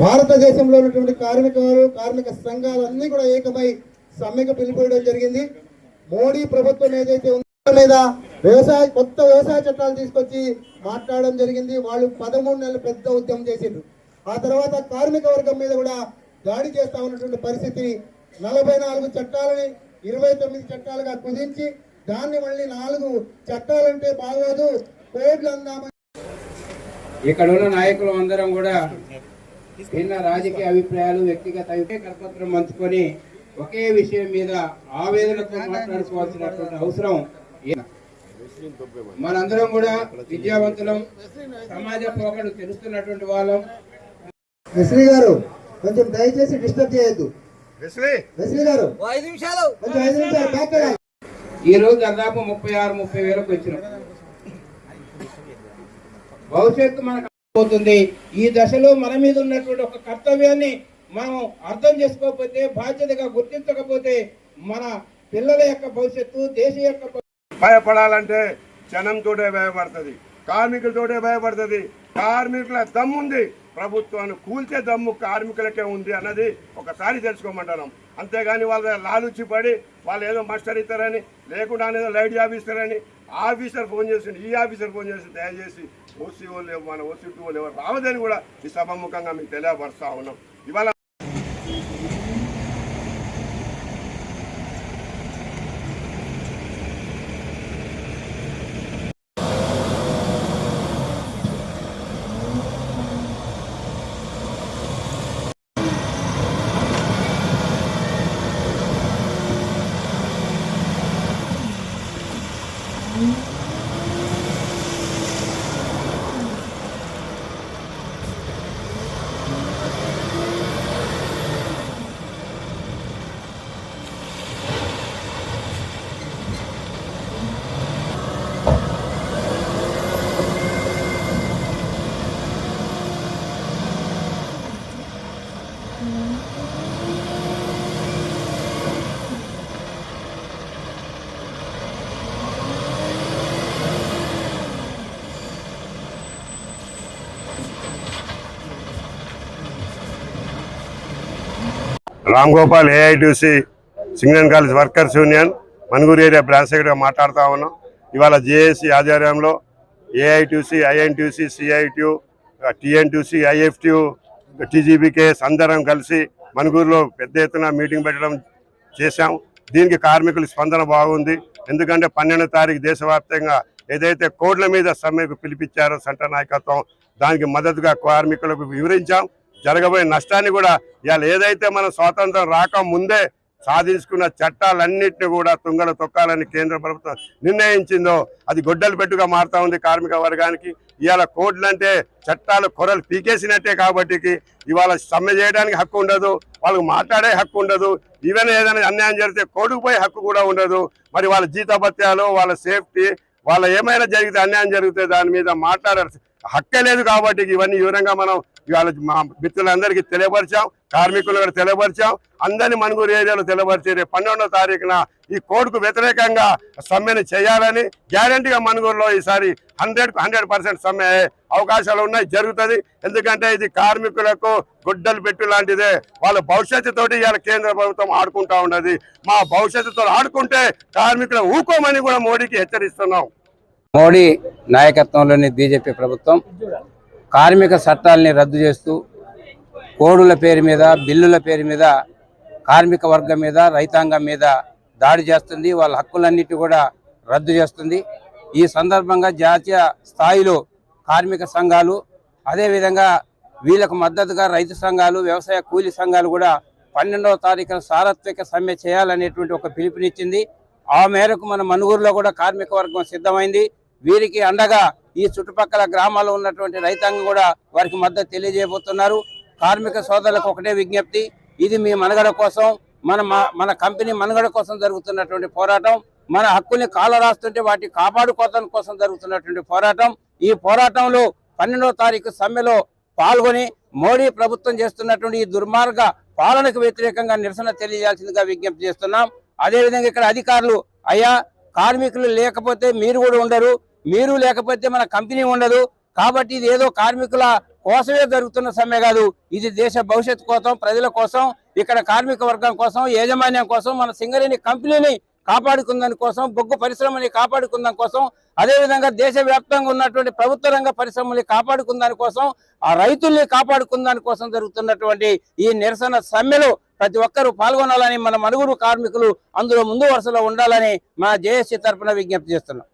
భారతదేశంలో ఉన్నటువంటి కార్మికులు కార్మిక సంఘాలన్నీ కూడా ఏకమై సమ్మెకు పిలిపోయడం జరిగింది. మోడీ ప్రభుత్వం ఏదైతే ఉందో మీద వ్యవసాయ కొత్త వ్యవసాయ చట్టాలు తీసుకొచ్చి మాట్లాడడం జరిగింది. వాళ్ళు పదమూడు నెలలు పెద్ద ఉద్యమం చేసిండ్రు. ఆ తర్వాత కార్మిక వర్గం మీద కూడా దాడి చేస్తా ఉన్నటువంటి పరిస్థితి నలభై నాలుగు చట్టాలని ఇరవై తొమ్మిది చట్టాలుగా కుదించి దాన్ని మళ్ళీ నాలుగు చట్టాలంటే బాగోదు కోడ్లు అందామని ఇక్కడ ఉన్న నాయకులు అందరం కూడా భిన్న రాజకీయ అభిప్రాయాలు వ్యక్తిగత కరపత్రం పంచుకొని ఒకే విషయం మీద ఆవేదనతో మాట్లాడుకోవాల్సినటువంటి అవసరం మనందరం కూడా విద్యావంతులం సమాజ పోకడు తెలుస్తున్నటువంటి వాళ్ళం. వెస్లీ గారు కొంచెం దయచేసి డిస్టర్బ్ చేయొద్దు. వెస్లీ! గారు కొంచెం ఐదు నిమిషాలు. ఈ రోజు దాదాపు ముప్పై ఆరు ముప్పై వేలకు వచ్చినాం. భవిష్యత్తు మనకు పోతుంది. ఈ దశలో మన మీద ఉన్నటువంటి ఒక కర్తవ్యాన్ని మనం అర్థం చేసుకోకపోతే బాధ్యతగా గుర్తించకపోతే మన పిల్లల యొక్క భవిష్యత్తు దేశ యొక్క భయపడాలంటే జనంతోటే భయపడుతుంది కార్మికులతోటే భయపడుతుంది. కార్మికుల దమ్ముంది ప్రభుత్వాన్ని కూల్చే దమ్ము కార్మికులకే ఉంది అన్నది ఒకసారి తెలుసుకోమంటున్నాం. అంతేగాని వాళ్ళ లాలుచి పడి వాళ్ళు ఏదో మాస్టర్ ఇస్తారని లేకుండా ఏదో లైట్ జాబ్ ఇస్తారని ఆఫీసర్ ఫోన్ చేసిండు ఈ ఆఫీసర్ ఫోన్ చేసి దయచేసి ఓసీ వాళ్ళు మన ఓసీ టూ వాళ్ళు ఎవరు రావద్దని కూడా ఈ సభాముఖంగా మీకు తెలియపరుస్తా ఉన్నాం. ఇవాళ Ram Gopal AITC సింగన్ collieries workers union Manuguru area branch సెక్రటరీగా మాట్లాడుతూ ఉన్నాం. ఇవాళ జేఏసీ ఆధ్వర్యంలో AITC INTC CITU TNTC IFTU TGBKS అందరం కలిసి మనుగూరులో పెద్ద ఎత్తున మీటింగ్ పెట్టడం చేశాం. దీనికి కార్మికుల స్పందన బాగుంది. ఎందుకంటే పన్నెండో తారీఖు దేశవ్యాప్తంగా ఏదైతే కోడ్ల మీద సమ్మెకు పిలిపించారో సెంటర్ నాయకత్వం దానికి మద్దతుగా కార్మికులకు వివరించాం. జరగబోయే నష్టాన్ని కూడా ఇవాళ ఏదైతే మనం స్వాతంత్రం రాక ముందే సాధించుకున్న చట్టాలన్నింటినీ కూడా తుంగలు తొక్కాలని కేంద్ర ప్రభుత్వం నిర్ణయించిందో అది గొడ్డలు పెట్టుగా మారుతా ఉంది కార్మిక వర్గానికి. ఇవాళ కోడ్లు అంటే చట్టాలు కొరలు పీకేసినట్టే కాబట్టి ఇవాళ సమ్మె చేయడానికి హక్కు ఉండదు వాళ్ళకు మాట్లాడే హక్కు ఉండదు ఈవెన్ ఏదైనా అన్యాయం జరిగితే కోర్టుకు పోయే హక్కు కూడా ఉండదు. మరి వాళ్ళ జీతభత్యాలు వాళ్ళ సేఫ్టీ వాళ్ళ ఏమైనా జరిగితే అన్యాయం జరిగితే దాని మీద మాట్లాడే హక్కే లేదు కాబట్టి ఇవన్నీ వివరంగా మనం ఇవాళ మా మిత్రులందరికీ తెలియపరిచాం కార్మికులు కూడా తెలియపరిచాం అందరినీ మనుగూరు ఏరియాలో తెలియపరిచి పన్నెండో తారీఖున ఈ కోడ్కు వ్యతిరేకంగా సమ్మెను చేయాలని గ్యారంటీగా మనుగూరులో ఈసారి హండ్రెడ్ హండ్రెడ్ పర్సెంట్ సమ్మె అవకాశాలు ఉన్నాయి జరుగుతుంది. ఎందుకంటే ఇది కార్మికులకు గుడ్డలు పెట్టు లాంటిదే. వాళ్ళ భవిష్యత్తుతోటి ఇవాళ కేంద్ర ప్రభుత్వం ఆడుకుంటా ఉన్నది. మా భవిష్యత్తుతో ఆడుకుంటే కార్మికులు ఊకోమని కూడా మోడీకి హెచ్చరిస్తున్నాం. మోడీ నాయకత్వంలోని బీజేపీ ప్రభుత్వం కార్మిక చట్టాలని రద్దు చేస్తూ కోడుల పేరు మీద బిల్లుల పేరు మీద కార్మిక వర్గం మీద రైతాంగం మీద దాడి చేస్తుంది. వాళ్ళ హక్కులన్నిటి కూడా రద్దు చేస్తుంది. ఈ సందర్భంగా జాతీయ స్థాయిలో కార్మిక సంఘాలు అదేవిధంగా వీళ్ళకు మద్దతుగా రైతు సంఘాలు వ్యవసాయ కూలీ సంఘాలు కూడా పన్నెండవ తారీఖున సారత్విక సమ్మె చేయాలనేటువంటి ఒక పిలుపునిచ్చింది. ఆ మేరకు మన మనుగురులో కూడా కార్మిక వర్గం సిద్ధమైంది. వీరికి అండగా ఈ చుట్టుపక్కల గ్రామాల్లో ఉన్నటువంటి రైతాంగం కూడా వారికి మద్దతు తెలియజేయబోతున్నారు. కార్మిక సోదరులకు ఒకటే విజ్ఞప్తి ఇది మీ మనుగడ కోసం మన మ- మన కంపెనీ మనుగడ కోసం జరుగుతున్నటువంటి పోరాటం మన హక్కుల్ని కాల రాస్తుంటే వాటి కాపాడుకోవడం కోసం జరుగుతున్నటువంటి పోరాటం. ఈ పోరాటంలో పన్నెండవ తారీఖు సమ్మెలో పాల్గొని మోడీ ప్రభుత్వం చేస్తున్నటువంటి ఈ దుర్మార్గ పాలనకు వ్యతిరేకంగా నిరసన తెలియజేయాల్సిందిగా విజ్ఞప్తి చేస్తున్నాం. అదేవిధంగా ఇక్కడ అధికారులు అయ్యా కార్మికులు లేకపోతే మీరు కూడా ఉండరు మీరు లేకపోతే మన కంపెనీ ఉండదు. కాబట్టి ఇది ఏదో కార్మికుల కోసమే జరుగుతున్న సమ్మె కాదు. ఇది దేశ భవిష్యత్తు కోసం ప్రజల కోసం ఇక్కడ కార్మిక వర్గం కోసం యాజమాన్యం కోసం మన సింగరేణి కంపెనీని కాపాడుకుందని కోసం బొగ్గు పరిశ్రమని కాపాడుకుందాని కోసం అదేవిధంగా దేశవ్యాప్తంగా ఉన్నటువంటి ప్రభుత్వ రంగ పరిశ్రమల్ని కాపాడుకుందాని కోసం ఆ రైతుల్ని కాపాడుకుందాని కోసం జరుగుతున్నటువంటి ఈ నిరసన సమ్మెలో ప్రతి ఒక్కరూ పాల్గొనాలని మన మనుగురు కార్మికులు అందులో ముందు వరుసలో ఉండాలని మా జేఏసీ తరపున విజ్ఞప్తి చేస్తున్నాం.